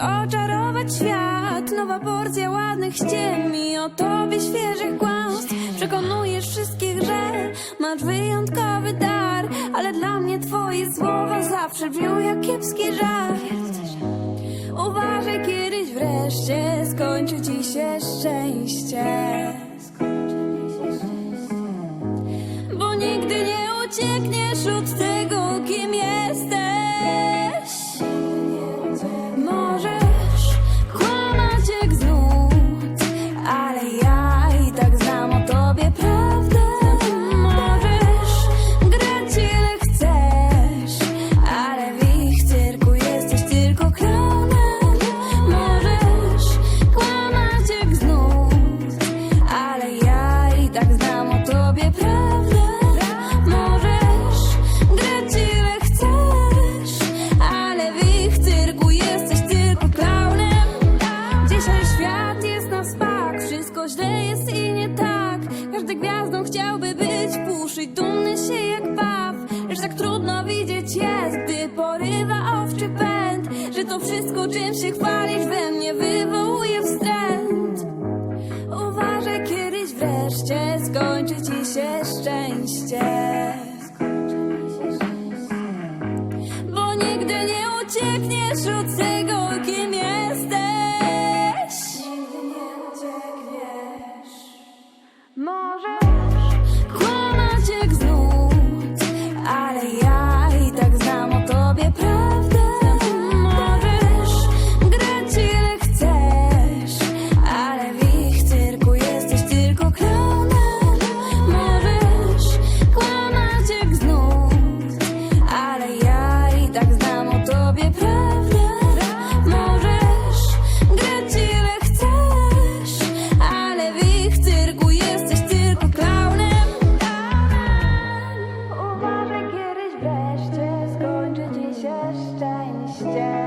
oczarować świat Nowa porcja ładnych ściem i o tobie świeżych kłamstw. Przekonujesz wszystkich, że masz wyjątkowy dar Ale dla mnie twoje słowa zawsze brzmią jak kiepski żart Uważaj, kiedyś wreszcie skończy ci się szczęście. Bo nigdy nie uciekniesz od tego, tak znam o tobie prawdę Możesz grać ile chcesz Ale w ich cyrku jesteś tylko klaunem. Dzisiaj świat jest na spak Wszystko źle jest i nie tak. Każdy gwiazdą chciałby być Puszyć dumny się jak baw. Lecz tak trudno widzieć jest Gdy porywa owczy pęd Że to wszystko czym się chwalisz We mnie wywołuje szczęście. Bo nigdy nie uciekniesz od tego, kim jesteś. Nigdy nie uciekniesz. Może. して。